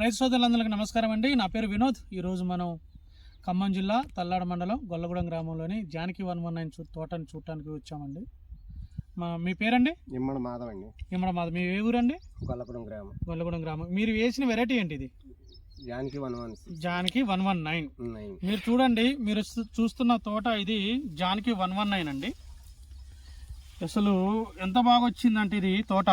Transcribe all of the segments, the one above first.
రైతు సోదరులందరికీ నమస్కారం అండి. నా పేరు వినోద్. ఈరోజు మనం ఖమ్మం జిల్లా తల్లాడ మండలం గొల్లగూడెం గ్రామంలోని జానకి వన్ వన్ నైన్ తోటని చూడటానికి వచ్చామండి. మా మీ పేరండి? ఇమ్మడి మాధవ్ అండి. ఇమ్మడ మాది మీ ఏ ఊరండి? గొల్లపురం గ్రామం. గొల్లగూడెం గ్రామం. మీరు వేసిన వెరైటీ ఏంటి ఇది? జానికి one one. Janaki one one nine. మీరు చూడండి మీరు చూస్తున్న తోట ఇది జానకి వన్ వన్ నైన్ అండి. అసలు ఎంత బాగా వచ్చిందంటే ఇది తోట?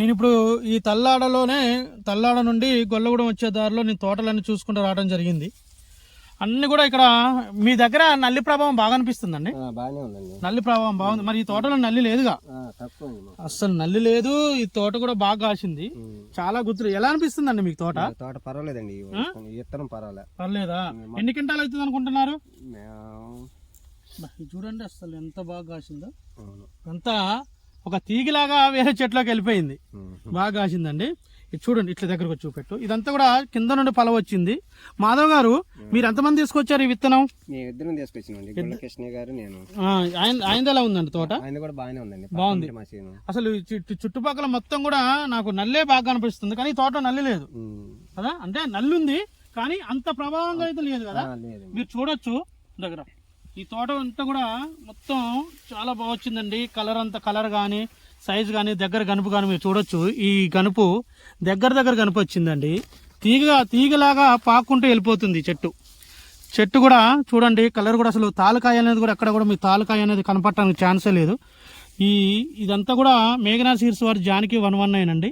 నేను ఇప్పుడు ఈ తల్లాడలోనే తల్లాడ నుండి గొల్లగూడెం వచ్చే దారిలో నేను తోటలన్నీ చూసుకుంటూ రావడం జరిగింది. అన్ని కూడా ఇక్కడ మీ దగ్గర నల్లి ప్రభావం బాగా అనిపిస్తుందండి. బాగానే ఉందండి. నల్లి ప్రభావం బాగుంది. మరి ఈ తోటలో నల్లి లేదుగా? అండి. అస్సలు నల్లి లేదు ఈ తోట కూడా బాగా కాసింది. చాలా గుర్తులు ఎలా అనిపిస్తుందండి మీకు తోట? తోట పర్వాలేదండి. ఈ ఈ విత్తనం పర్వాలే. పర్లేదా ఎన్ని క్వింటాలు అవుతుంది అనుకుంటున్నారు? చూడండి అసలు ఎంత బాగా కాసిందో. అంతా ఒక తీగిలాగా వేరే చెట్లోకి వెళ్ళిపోయింది. బాగా కాసిందండి. ఇది చూడండి ఇట్లా దగ్గరకు వచ్చి చూపెట్టు. ఇదంతా కూడా కింద నుండి ఫలం వచ్చింది. మాధవ్ గారు మీరు ఎంతమంది తీసుకొచ్చారు ఈ విత్తనం? ఇద్దరం కృష్ణ గారు నేను. ఆయన ఆయనది ఎలా ఉందండి తోట? ఆయన కూడా బాగానే ఉందండి. బాగుంది. అసలు చుట్టుపక్కల మొత్తం కూడా నాకు నల్లే బాగా కనిపిస్తుంది. కానీ తోట నల్లి లేదు. కదా? అంటే నల్లి ఉంది కానీ అంత ప్రభావంగా అయితే లేదు కదా? మీరు చూడొచ్చు. దగ్గర. ఈ తోట అంతా కూడా మొత్తం చాలా బాగా వచ్చిందండి. కలర్ అంతా కలర్ కానీ సైజ్ కానీ దగ్గర గనుపు కానీ మీరు చూడొచ్చు. ఈ గనుపు దగ్గర దగ్గర గనుపు వచ్చిందండి. తీగ తీగలాగా పాక్కుంటూ వెళ్ళిపోతుంది చెట్టు. చెట్టు కూడా చూడండి కలర్ కూడా అసలు తాలకాయ అనేది కూడా ఎక్కడ కూడా మీ తాలకాయ అనేది కనపడటానికి ఛాన్సే లేదు. ఈ ఇదంతా కూడా మేఘనా సీర్స్ వారి జానికి వన్ వన్ నైన్ అండి.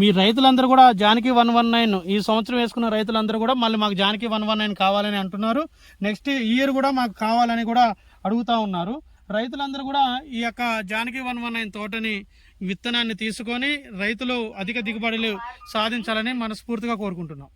మీ రైతులందరూ కూడా జానకి వన్ వన్ నైన్ ఈ సంవత్సరం వేసుకున్న రైతులందరూ కూడా మళ్ళీ మాకు జానకి వన్ వన్ నైన్ కావాలని అంటున్నారు. నెక్స్ట్ ఇయర్ కూడా మాకు కావాలని కూడా అడుగుతా ఉన్నారు. రైతులందరూ కూడా ఈ యొక్క జానకి వన్ వన్ నైన్ తోటని విత్తనాన్ని తీసుకొని రైతులు అధిక దిగుబడులు సాధించాలని మనస్ఫూర్తిగా కోరుకుంటున్నాం.